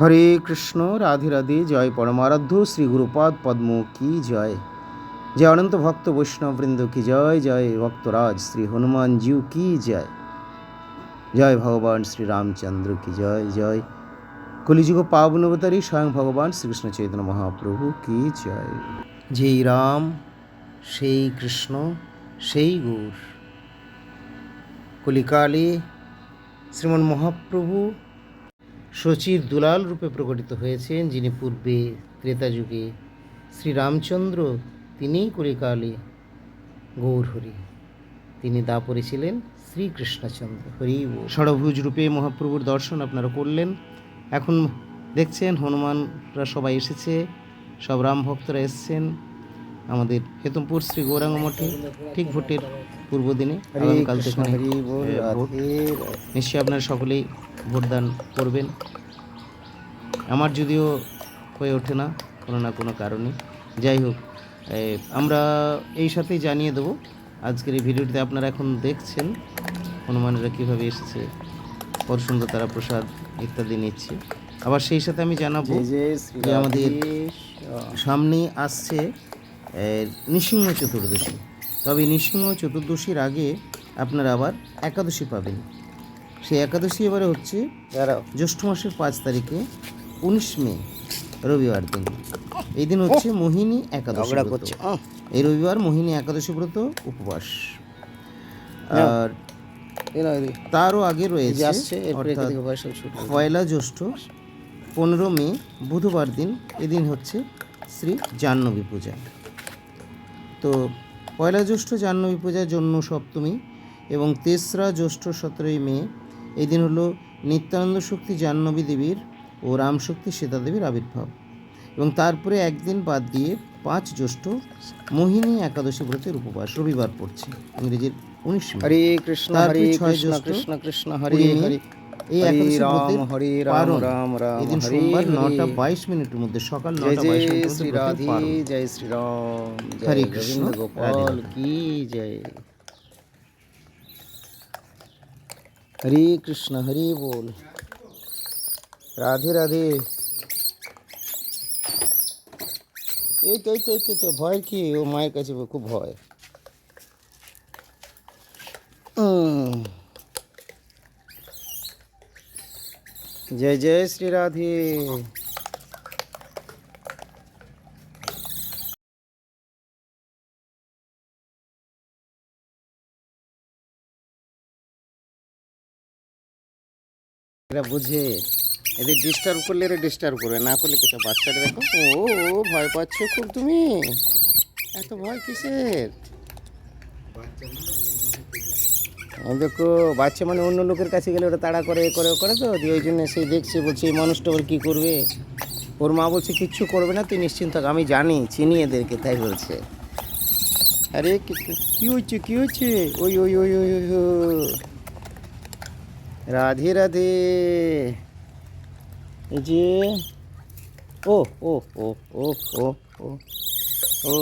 হরে কৃষ্ণ, রাধে রাধে, জয় পরমারাধ্য, শ্রী গুরুপাদ পদ্ম কি জয়। জয় অনন্ত ভক্ত বৈষ্ণববৃন্দ কি জয় জয় ভক্তরাজ শ্রী হনুমান জিউ কি জয়। জয় ভগবান শ্রী রামচন্দ্র কি জয় জয় কলিযুগ পাবনবতারী স্বয়ং ভগবান শ্রীকৃষ্ণ চৈতন্য মহাপ্রভু কি জয়। যেই রাম, সেই কৃষ্ণ, সেই গৌর। কলিকালে শ্রীমন মহাপ্রভু শচীর দুলাল রূপে প্রকটিত হয়েছেন, যিনি পূর্বে ত্রেতা যুগে শ্রীরামচন্দ্র, তিনিই কলিকালে গৌর হরি তিনি দাপরে ছিলেন শ্রীকৃষ্ণচন্দ্র। হরি ষড়ভুজ রূপে মহাপ্রভুর দর্শন আপনারা করলেন। এখন দেখছেন হনুমানরা সবাই এসেছে, সব রাম ভক্তরা এসেছেন। আমাদের হেতমপুর শ্রী গৌরাঙ্গ মঠে ঠিক ভোটের পূর্ব দিনে আগামীকাল থেকে ভোট। নিশ্চয়ই আপনারা সকলেই ভোটদান করবেন। আমার যদিও হয়ে ওঠে না কোনো না কোনো কারণে। যাই হোক আমরা এই সাথেই জানিয়ে দেবো আজকের এই ভিডিওটিতে আপনারা এখন দেখছেন হনুমানেরা কীভাবে এসেছে কত সুন্দর তারা প্রসাদ ইত্যাদি নিচ্ছে। আবার সেই সাথে আমি জানাব যে আমাদের সামনেই আসছে নৃসিংহ চতুর্দশী। তবে নৃসিংহ চতুর্দশীর আগে আপনারা আবার একাদশী পাবেন। সেই একাদশী এবারে হচ্ছে জ্যৈষ্ঠ মাসের পাঁচ তারিখে উনিশ মে রবিবার দিন। এই দিন হচ্ছে মোহিনী একাদশী ব্রত। এই রবিবার মোহিনী একাদশী ব্রত উপবাস। আর তারও আগে রয়েছে অর্থাৎ পয়লা জ্যৈষ্ঠ পনেরো মে বুধবার দিন এদিন হচ্ছে শ্রী জাহ্নবী পূজা। তো পয়লা জ্যৈষ্ঠ জাহ্নবী পূজার জন্য সপ্তমী এবং তেসরা জ্যৈষ্ঠ সতেরোই মে এই দিন হলো নিত্যানন্দ শক্তি জাহ্নবী দেবীর ও রামশক্তি সীতা দেবীর আবির্ভাব। এবং তারপরে একদিন বাদ দিয়ে পাঁচ জ্যৈষ্ঠ মোহিনী একাদশী ব্রতের উপবাস রবিবার পড়ছে ইংরেজির উনিশ হরে কৃষ্ণ হরে কৃষ্ণ কৃষ্ণ কৃষ্ণ হরে হরে এই একাদশী ব্রতের পারণ। এদিন সোমবার নটা বাইশ মিনিটের মধ্যে সকাল নটা বাইশ মিনিটের শ্রী রাধে। জয় শ্রী রাম হরে কৃষ্ণ, গোপাল। কি জয়। হরে কৃষ্ণ হরে বল। রাধে রাধে। এই তো এই তো এই তো, ভয় কি? ও মায়ের কাছে খুব ভয়। উম। জয় জয় শ্রী রাধে। এরা বুঝে, এদের ডিস্টার্ব করলে এরা ডিস্টার্ব করবে, না করলে কিছু বাচ্চাটা দেখো। ও ভয় পাচ্ছ খুব তুমি? এত ভয় কিসের? এই দেখো বাচ্চা মানে অন্য লোকের কাছে গেলে ওটা তাড়া করে, এ করে, ও করে তো, দিয়ে ওই জন্য সে দেখছে, বলছে, এই মানুষটা ওর কী করবে? ওর মা বলছে, কিচ্ছু করবে না, তুই নিশ্চিন্ত থাক, আমি জানি, চিনি এদেরকে, তাই বলছে। আরে, কী হচ্ছে কী হচ্ছে? ওই ওই ওই ওই রাধে রাধে। যে, ও ও ও ও ও ও ও ও,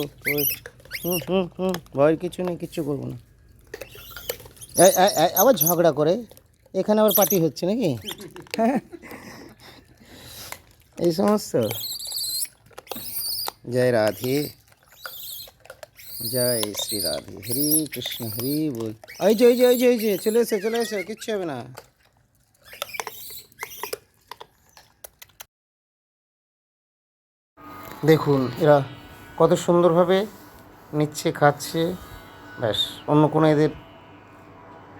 হুম হুম হুম ভয় কিছু নেই, কিচ্ছু করব না। আবার ঝগড়া করে। এখানে আবার পার্টি হচ্ছে নাকি? এই সমস্ত। জয় রাধে। জয় শ্রী রাধে। হরি কৃষ্ণ, হরি বল। ওই যে ওই যে ওই যে ওই যে, চলে এসে চলে এসে, কিচ্ছু হবে না। দেখুন, এরা কত সুন্দরভাবে নিচ্ছে, খাচ্ছে, ব্যাস, অন্য কোনো এদের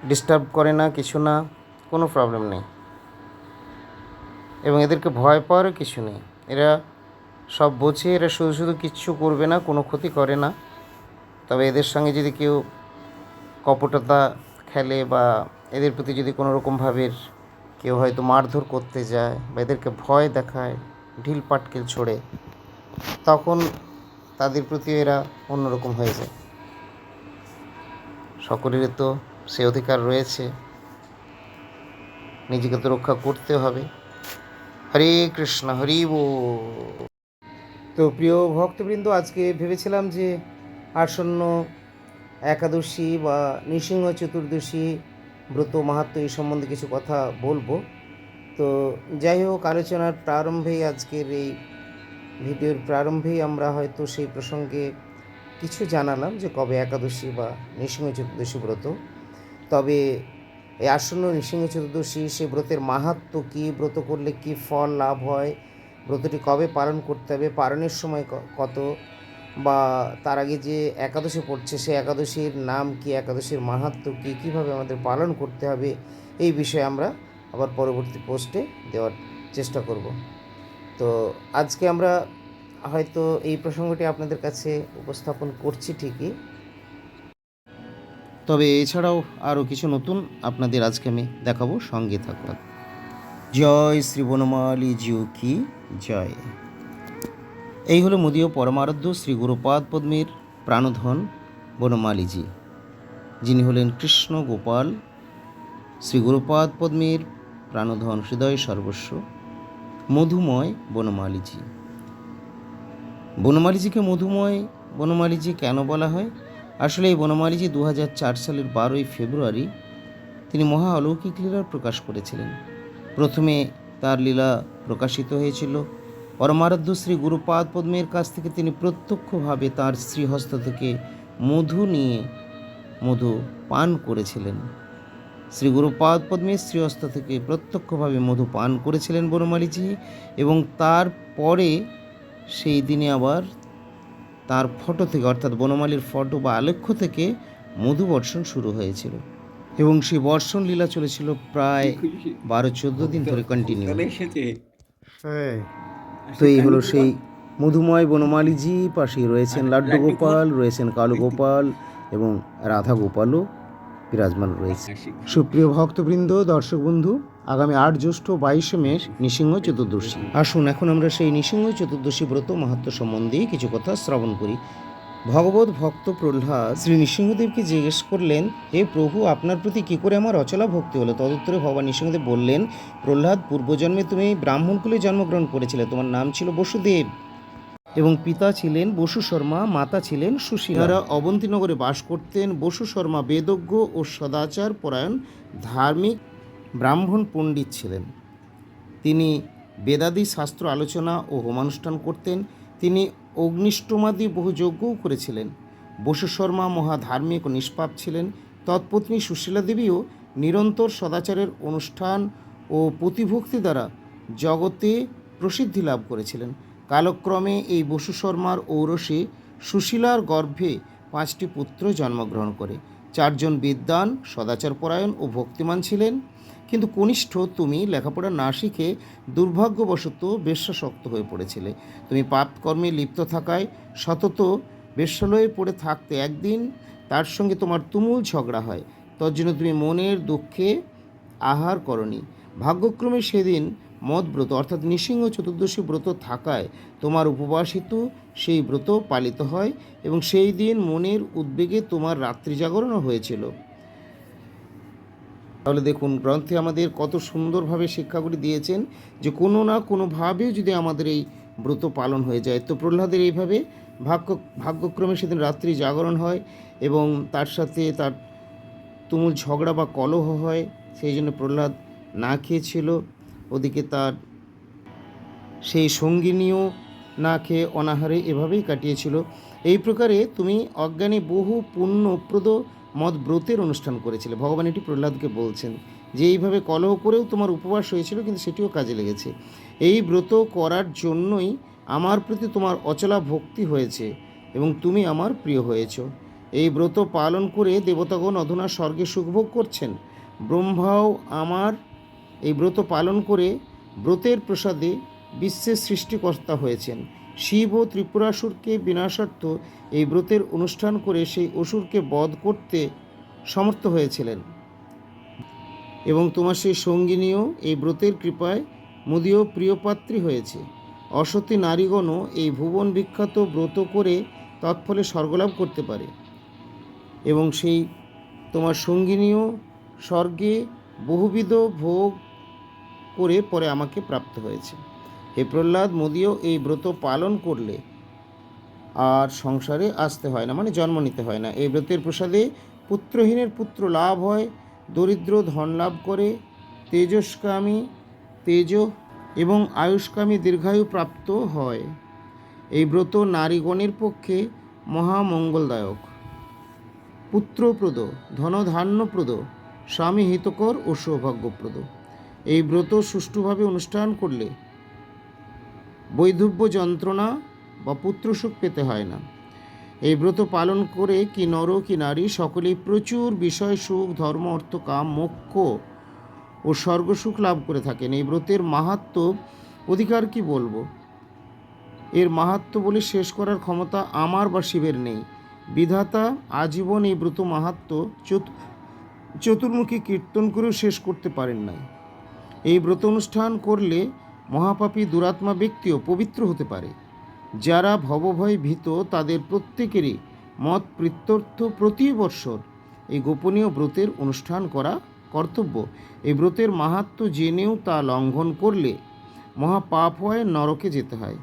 ডিস্টার্ব করে না, কিছু না, কোনো প্রবলেম নেই। এবং এদেরকে ভয় পাওয়ারও কিছু নেই। এরা সব বোঝে, এরা শুধু শুধু কিচ্ছু করবে না, কোনো ক্ষতি করে না। তবে এদের সঙ্গে যদি কেউ কপটতা খেলে বা এদের প্রতি যদি কোনো রকমভাবে কেউ হয়তো মারধর করতে যায় বা এদেরকে ভয় দেখায়, ঢিল পাটকেল ছোড়ে, তখন তাদের প্রতি এরা অন্যরকম হয়ে যায়। সকলেরই তো সে অধিকার রয়েছে। নিজেকে তো রক্ষা করতে হবে। হরে কৃষ্ণ, হরি তো প্রিয় ভক্তবৃন্দ, আজকে ভেবেছিলাম যে আসন্ন একাদশী বা নৃসিংহ চতুর্দশী ব্রত মাহাত্ম এই সম্বন্ধে কিছু কথা বলব। তো যাই হোক, আলোচনার প্রারম্ভেই আজকের এই ভিডিওর প্রারম্ভেই আমরা হয়তো সেই প্রসঙ্গে কিছু জানালাম যে কবে একাদশী বা নৃসিংহ চতুর্দশী ব্রত। তবে এই আসন্ন নৃসিংহ চতুর্দশী সেই ব্রতের মাহাত্ম্য কী? ব্রত করলে কি ফল লাভ হয়? ব্রতটি কবে পালন করতে হবে? পালনের সময় কত? বা তার আগে যে একাদশী পড়ছে, সেই একাদশীর নাম কি? একাদশীর মাহাত্ম্য কী? কীভাবে আমাদের পালন করতে হবে? এই বিষয়ে আমরা আবার পরবর্তী পোস্টে দেওয়ার চেষ্টা করব। তো আজকে আমরা হয়তো এই প্রসঙ্গটি আপনাদের কাছে উপস্থাপন করছি ঠিকই। তবে এছাড়াও আরও কিছু নতুন আপনাদের আজকে আমি দেখাবো। সঙ্গে থাকুন। জয় শ্রী বনমালী জিউ কি? জয়। এই হলো মোদীয় পরমারাধ্য শ্রী গুরুপাদ পদ্মের প্রাণধন বনমালীজি যিনি হলেন কৃষ্ণ গোপাল, শ্রী গুরুপাদ পদ্মের প্রাণধন হৃদয় সর্বস্ব, মধুময় বনমালীজি বনমালীজিকে মধুময় বনমালীজি কেন বলা হয়? আসলে এই বনমালীজি দু হাজার চার সালের বারোই ফেব্রুয়ারি তিনি মহা অলৌকিক লীলার প্রকাশ করেছিলেন। প্রথমে তার লীলা প্রকাশিত হয়েছিল পরমারাধ্য শ্রী গুরুপাদ পদ্মের কাছ থেকে তিনি প্রত্যক্ষভাবে তার শ্রীহস্ত থেকে মধু নিয়ে মধু পান করেছিলেন। শ্রী গুরুপাদ পদ্মের শ্রীহস্ত থেকে প্রত্যক্ষভাবে মধু পান করেছিলেন বনমালীজি এবং তারপরে সেই দিনে আবার তার ফটো থেকে অর্থাৎ বনমালীর ফটো বা আলেখ্য থেকে মধু বর্ষণ শুরু হয়েছিল। এবং সেই বর্ষণ লীলা চলেছিল প্রায় বারো চোদ্দ দিন ধরে কন্টিনিউ হ্যাঁ। তো এই হলো সেই মধুময় বনমালীজি পাশে রয়েছেন লাড্ডু গোপাল রয়েছেন কালু গোপাল এবং রাধা গোপালও বিরাজমান রয়েছে। সুপ্রিয় ভক্তবৃন্দ দর্শক বন্ধু আগামী আট জ্যৈষ্ঠ বাইশে মে নৃসিংহ চতুর্দশী। আসুন, এখন আমরা সেই নৃসিংহ চতুর্দশী ব্রত মাহাত্ম সম্বন্ধে কিছু কথা শ্রবণ করি। ভগবত ভক্ত প্রহ্লাদ শ্রী নৃসিংহদেবকে জিজ্ঞেস করলেন, হে প্রভু, আপনার প্রতি কী করে আমার অচলা ভক্তি হলো? তদুত্তরে ভগবান নৃসিংহদেব বললেন, প্রহ্লাদ, পূর্বজন্মে তুমি ব্রাহ্মণ কুলে জন্মগ্রহণ করেছিলে, তোমার নাম ছিল বসুদেব। এবং পিতা ছিলেন বসু শর্মা, মাতা ছিলেন সুশীলা। তারা অবন্তীনগরে বাস করতেন, বসু শর্মা বেদজ্ঞ ও সদাচার পরায়ণ, ধার্মিক ব্রাহ্মণ পণ্ডিত ছিলেন। তিনি বেদাদি শাস্ত্র আলোচনা ও হোমানুষ্ঠান করতেন। তিনি অগ্নিষ্টমাদি বহু যজ্ঞও করেছিলেন। বসু শর্মা মহা ধার্মিক ও নিষ্পাপ ছিলেন। তৎপত্নী সুশীলা দেবীও নিরন্তর সদাচারের অনুষ্ঠান ও প্রতিভক্তি দ্বারা জগতে প্রসিদ্ধি লাভ করেছিলেন। কালক্রমে এই বসু শর্মার ঔরসে সুশীলার গর্ভে পাঁচটি পুত্র জন্মগ্রহণ করে। চারজন বিদ্বান, সদাচারপরায়ণ ও ভক্তিমান ছিলেন। কিন্তু কনিষ্ঠ তুমি লেখাপড়া না শিখে দুর্ভাগ্যবশত বেশ্যাসক্ত হয়ে পড়েছিলে। তুমি পাপকর্মে লিপ্ত থাকায় সতত বেশ্যালয়ে পড়ে থাকতে একদিন তার সঙ্গে তোমার তুমুল ঝগড়া হয়। তোর জন্য তুমি মনের দুঃখে আহার করনি। ভাগ্যক্রমে সেদিন মদব্রত অর্থাৎ নৃসিংহ চতুর্দশী ব্রত থাকায় তোমার উপবাসিত সেই ব্রত পালিত হয় এবং সেই দিন মনের উদ্বেগে তোমার রাত্রি জাগরণও হয়েছিল। তাহলে দেখুন, গ্রন্থে আমাদের কত সুন্দরভাবে শিক্ষাগুলি দিয়েছেন যে কোনো না কোনোভাবেও যদি আমাদের এই ব্রত পালন হয়ে যায়। তো প্রহ্লাদের এইভাবে ভাগ্য, ভাগ্যক্রমে সেদিন রাত্রি জাগরণ হয় এবং তার সাথে তার তুমুল ঝগড়া বা কলহ হয়, সেই জন্য প্রহ্লাদ না খেয়েছিল। ওদিকে তার সেই সঙ্গিনীও না খেয়ে অনাহারে এভাবেই কাটিয়েছিল। এই প্রকারে তুমি অজ্ঞানে বহু পুণ্যপ্রদ মদ ব্রতের অনুষ্ঠান করেছিলে। ভগবান এটি প্রহ্লাদকে বলছেন যে, এইভাবে কলহ করেও তোমার উপবাস হয়েছিল, কিন্তু সেটিও কাজে লেগেছে। এই ব্রত করার জন্যই আমার প্রতি তোমার অচলা ভক্তি হয়েছে এবং তুমি আমার প্রিয় হয়েছ। এই ব্রত পালন করে দেবতাগণ অধুনা স্বর্গে সুখভোগ করছেন। ব্রহ্মাও আমার এই ব্রত পালন করে ব্রতের প্রসাদে বিশ্বের সৃষ্টিকর্তা হয়েছেন। শিব ও ত্রিপুরাসুরকে বিনাশার্থ এই ব্রতের অনুষ্ঠান করে সেই অসুরকে বধ করতে সমর্থ হয়েছিলেন। এবং তোমার সেই সঙ্গিনীও এই ব্রতের কৃপায় মুদীয় প্রিয়পাত্রী হয়েছে। অসতী নারীগণও এই ভুবন বিখ্যাত ব্রত করে তৎফলে স্বর্গলাভ করতে পারে। এবং সেই তোমার সঙ্গিনীও স্বর্গে বহুবিধ ভোগ করে পরে আমাকে প্রাপ্ত হয়েছে। হে প্রহ্লাদ, মোদিও এই ব্রত পালন করলে আর সংসারে আসতে হয় না মানে জন্ম নিতে হয় না। এই ব্রতের প্রসাদে পুত্রহীনের পুত্র লাভ হয়, দরিদ্র ধন লাভ করে, তেজস্কামী, তেজ এবং আয়ুষ্কামী দীর্ঘায়ু প্রাপ্ত হয়। এই ব্রত নারীগণের পক্ষে মহামঙ্গলদায়ক। পুত্রপ্রদ, ধনধান্যপ্রদ, স্বামী হিতকর ও সৌভাগ্যপ্রদ। এই ব্রত সুষ্ঠুভাবে অনুষ্ঠান করলে বৈধব্য যন্ত্রণা বা পুত্রসুখ পেতে হয় না। এই ব্রত পালন করে কি নর, কি নারী সকলেই প্রচুর বিষয়, সুখ, ধর্ম, অর্থ, কাম, মোক্ষ ও স্বর্গসুখ লাভ করে থাকেন। এই ব্রতের মাহাত্ম অধিকার কি বলব? এর মাহাত্ম বলে শেষ করার ক্ষমতা আমার বা শিবের নেই। বিধাতা আজীবন এই ব্রত মাহাত্ম চতু- চতুর্মুখী কীর্তন করেও শেষ করতে পারেন নাই। এই ব্রত অনুষ্ঠান করলে মহাপাপী দুরাত্মা ব্যক্তিও পবিত্র হতে পারে। যারা ভবভয় ভীত, তাদের প্রত্যেকেরই মত প্রত্যর্থ প্রতি বৎসর। এই গোপনীয় ব্রতের অনুষ্ঠান করা কর্তব্য। এই ব্রতের মাহাত্ম জেনেও তা লঙ্ঘন করলে মহাপাপ হয় নরকে যেতে হয়।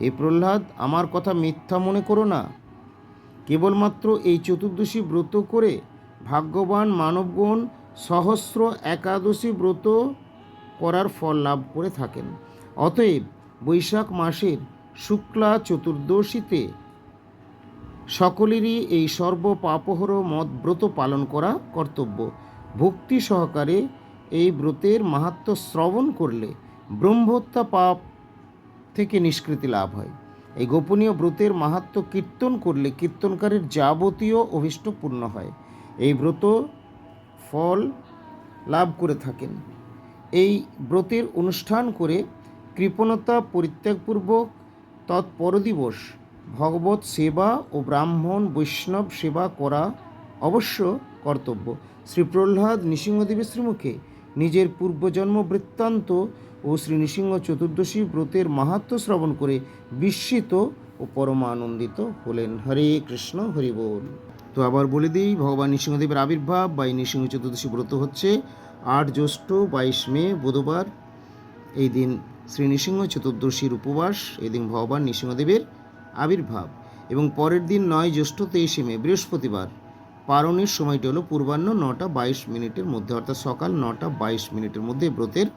হে প্রহ্লাদ, আমার কথা মিথ্যা মনে করো না। কেবলমাত্র এই চতুর্দশী ব্রত করে ভাগ্যবান মানবগণ সহস্র একাদশী ব্রত করার ফল লাভ করে থাকেন। অতএব বৈশাখ মাসের শুক্লা চতুর্দশীতে সকলেরই এই সর্ব পাপহর মত ব্রত পালন করা কর্তব্য। ভক্তি সহকারে এই ব্রতের মাহাত্ম শ্রবণ করলে ব্রহ্মহত্যা পাপ থেকে নিষ্কৃতি লাভ হয়। এই গোপনীয় ব্রতের মাহাত্ম কীর্তন করলে কীর্তনকারীর যাবতীয় অভীষ্ট পূর্ণ হয়। এই ব্রত ফল লাভ করে থাকেন। এই ব্রতের অনুষ্ঠান করে কৃপণতা পরিত্যাগপূর্বক তৎপরদিবস ভগবত সেবা ও ব্রাহ্মণ বৈষ্ণব সেবা করা অবশ্য কর্তব্য। শ্রী প্রহ্লাদ নৃসিংহদেবের শ্রীমুখে নিজের পূর্বজন্ম বৃত্তান্ত ও শ্রী নৃসিংহ চতুর্দশী ব্রতের মাহাত্ম শ্রবণ করে বিস্মিত ও পরমানন্দিত হলেন। হরে কৃষ্ণ, হরি তো আবার বলে দিই, ভগবান নৃসিংহদেবের আবির্ভাব বা নৃসিংহ চতুর্দশী ব্রত হচ্ছে আট জ্যৈষ্ঠ বাইশ মে, বুধবার। এই দিন শ্রী নৃসিংহ চতুর্দশীর উপবাস, এদিন ভগবান নৃসিংহদেবের আবির্ভাব এবং পরের দিন নয় জ্যৈষ্ঠ তেইশে মে, বৃহস্পতিবার। পারণের সময়টি হলো পূর্বাহ্ন নটা বাইশ মিনিটের মধ্যে, অর্থাৎ সকাল নটা বাইশ মিনিটের মধ্যে ব্রতের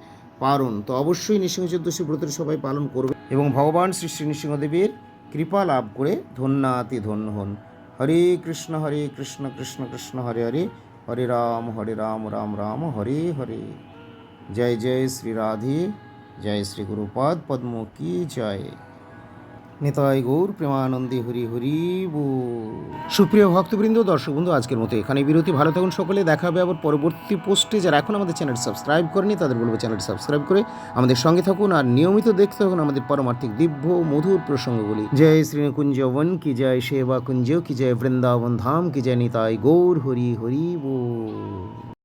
পারণ। তো অবশ্যই নৃসিংহ চতুর্দশী ব্রতের সবাই পালন করবে এবং ভগবান শ্রী শ্রী নৃসিংহদেবের কৃপা লাভ করে ধন্যাতি ধন্য হন। হরে কৃষ্ণ হরে কৃষ্ণ কৃষ্ণ কৃষ্ণ, হরে হরে হরে রাম হরে রাম রাম রাম, হরে হরে। জয় জয়, শ্রী রাধে। জয় শ্রী গুরুপাদ পদ্ম কি জয়। নিতাই গৌর প্রেমানন্দে হরি হরি সুপ্রিয় ভক্তবৃন্দ দর্শক বন্ধু আজকের মতো এখানে বিরতি। ভালো থাকুন সকলে, দেখা হবে আবার পরবর্তী পোস্টে। যারা এখন আমাদের চ্যানেল সাবস্ক্রাইব করেনি তাদের বলব চ্যানেল সাবস্ক্রাইব করে আমাদের সঙ্গে থাকুন আর নিয়মিত দেখতে থাকুন আমাদের পরমার্থিক দিব্য মধুর প্রসঙ্গগুলি। জয় শ্রীকুঞ্জ বন কি জয় সেবা কুঞ্জ, কি জয় বৃন্দাবন ধাম, কি জয় নিতাই গৌর, হরি হরি বল